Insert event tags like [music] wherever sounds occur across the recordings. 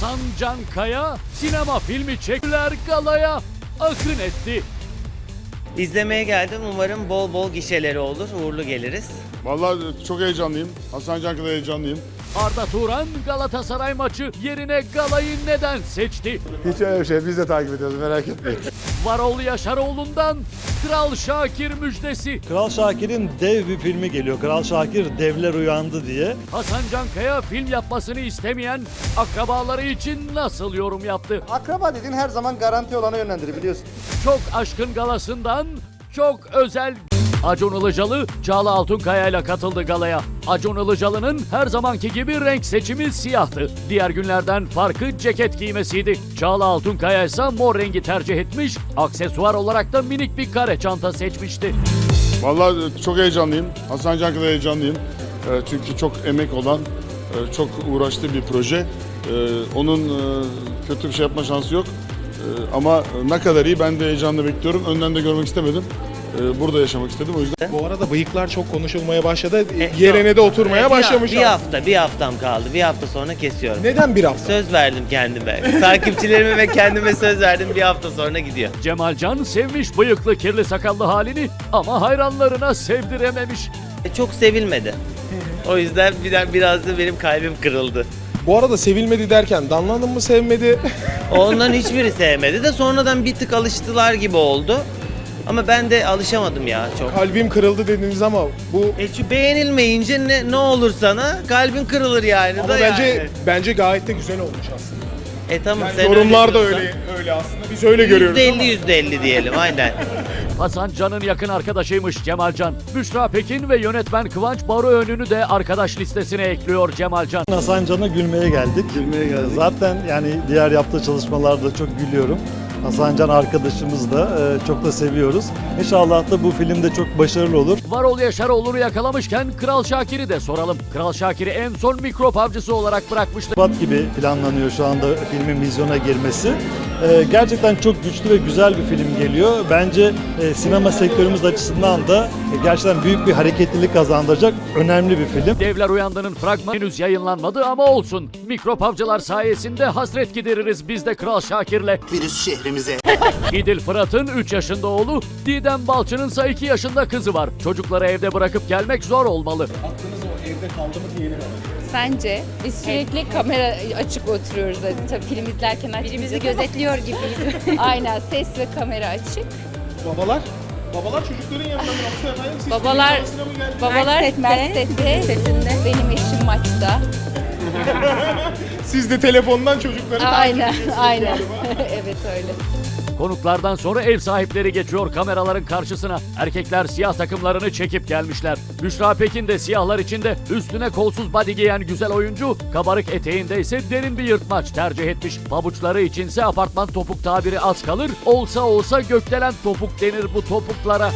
Hasan Can Kaya sinema filmi çektiler galaya akın etti. İzlemeye geldim. Umarım bol bol gişeleri olur. Uğurlu geliriz. Vallahi çok heyecanlıyım. Hasan Can kadar heyecanlıyım. Arda Turan Galatasaray maçı yerine galayı neden seçti? Hiç öyle bir şey. Biz de takip ediyoruz merak etmeyin. Varol Yaşaroğlu'ndan Kral Şakir müjdesi. Kral Şakir'in dev bir filmi geliyor. Kral Şakir Devler Uyandı diye. Hasan Can Kaya film yapmasını istemeyen akrabaları için nasıl yorum yaptı? Akraba dediğin her zaman garanti olana yönlendirir biliyorsun. Çok aşkın galasından çok özel Acun Ilıcalı, Çağla Altunkaya ile katıldı galaya. Acun Ilıcalı'nın her zamanki gibi renk seçimi siyahtı. Diğer günlerden farkı ceket giymesiydi. Çağla Altunkaya ise mor rengi tercih etmiş, aksesuar olarak da minik bir kare çanta seçmişti. Vallahi çok heyecanlıyım. Hasan Can kadar heyecanlıyım. Ee, Çünkü çok emek olan, e, çok uğraştığı bir proje. Onun e, kötü bir şey yapma şansı yok. Ama ne kadar iyi ben de heyecanla bekliyorum. Önden de görmek istemedim. Ee, Burada yaşamak istedim o yüzden. Bu arada bıyıklar çok konuşulmaya başladı. E, Yerine de oturmaya Bir- başlamış. Bir, hafta, bir haftam kaldı. Bir hafta sonra kesiyorum. Neden bir hafta? Söz verdim kendime. [laughs] Takipçilerime ve kendime söz verdim. Bir hafta sonra gidiyor. Cemalcan sevmiş bıyıklı kirli sakallı halini ama hayranlarına sevdirememiş. E, Çok sevilmedi. O yüzden bir- biraz da benim kalbim kırıldı. Bu arada sevilmedi derken Danla Hanım mı sevmedi? Onların hiçbiri sevmedi de sonradan bir tık alıştılar gibi oldu. Ama ben de alışamadım ya çok. Kalbim kırıldı dediniz ama bu E çünkü beğenilmeyince ne, ne olur sana? Kalbin kırılır yani. ama da bence yani. bence gayet de güzel olmuş aslında. E tamam Yani sen yorumlar da diyorsan. öyle öyle aslında. Biz öyle görüyoruz %50 ama. %50 diyelim aynen. [laughs] Hasan Can'ın yakın arkadaşıymış Cemalcan. Büşra Pekin ve yönetmen Kıvanç Baroğlu'nu de arkadaş listesine ekliyor Cemalcan. Hasan Can'a gülmeye geldik. Gülmeye geldik. Zaten yani diğer yaptığı çalışmalarda çok gülüyorum. Hasan Can arkadaşımız da e, çok da seviyoruz. İnşallah da bu filmde çok başarılı olur. Varol Yaşaroğlu'nu yakalamışken Kral Şakir'i de soralım. Kral Şakir'i en son mikrop avcısı olarak bırakmıştı. Şubat gibi planlanıyor şu anda filmin vizyona girmesi. E, gerçekten çok güçlü ve güzel bir film geliyor. Bence e, sinema sektörümüz açısından da e, gerçekten büyük bir hareketlilik kazandıracak önemli bir film. Devler Uyandı'nın fragmanı henüz yayınlanmadı ama olsun. Mikrop avcılar sayesinde hasret gideririz biz de Kral Şakir'le. virüs şehrimize İdil Fırat'ın 3 yaşında oğlu, Didem Balçı'nın ise 2 yaşında kızı var. Çocukları evde bırakıp gelmek zor olmalı. Sence biz sürekli kamera açık oturuyoruz. Tabii film izlerken açmayacağız Birimizi gözetliyor gibiyiz. [laughs] Aynen ses ve kamera açık. Babalar Babalar çocukların yanında mı yoksa efendim siz Babalar- arasına mı geldiniz? Babalar sette, Mert sette, setinde. benim eşim maçta. [laughs] Siz de telefondan çocukları takip Aynen, ediyorsunuz aynen. galiba. [laughs] evet öyle. Konuklardan sonra ev sahipleri geçiyor kameraların karşısına. Erkekler siyah takımlarını çekip gelmişler. Büşra Pekin de siyahlar içinde üstüne kolsuz body giyen güzel oyuncu, kabarık eteğinde ise derin bir yırtmaç tercih etmiş. Pabuçları içinse apartman topuk tabiri az kalır, olsa olsa gökdelen topuk denir bu topuklara.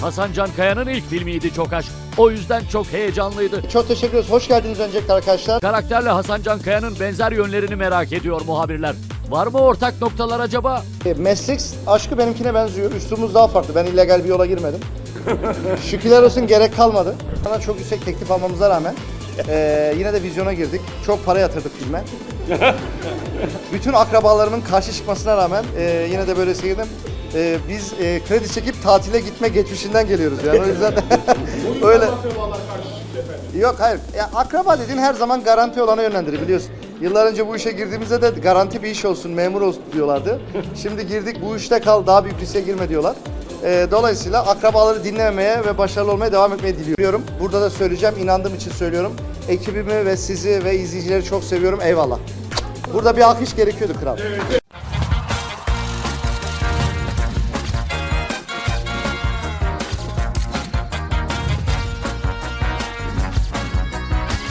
Hasan Can Kaya'nın ilk filmiydi Çok Aşk. O yüzden çok heyecanlıydı. Çok teşekkür ederiz. Hoş geldiniz öncelikle arkadaşlar. Karakterle Hasan Can Kaya'nın benzer yönlerini merak ediyor muhabirler. Var mı ortak noktalar acaba? E, Meslek aşkı benimkine benziyor. Üslubumuz daha farklı. Ben illegal bir yola girmedim. [laughs] Şükürler olsun gerek kalmadı. Sana çok yüksek teklif almamıza rağmen e, yine de vizyona girdik. Çok para yatırdık filme. [laughs] Bütün akrabalarımın karşı çıkmasına rağmen e, yine de böyle sevdim. E, biz e, kredi çekip tatile gitme geçmişinden geliyoruz yani o yüzden [laughs] öyle. Yok hayır. Ya, akraba dediğin her zaman garanti olana yönlendirir biliyorsun. Yıllar önce bu işe girdiğimizde de garanti bir iş olsun, memur olsun diyorlardı. Şimdi girdik bu işte kal, daha büyük riske girme diyorlar. Ee, dolayısıyla akrabaları dinlememeye ve başarılı olmaya devam etmeyi diliyorum. Burada da söyleyeceğim, inandığım için söylüyorum. Ekibimi ve sizi ve izleyicileri çok seviyorum. Eyvallah. Burada bir alkış gerekiyordu kral.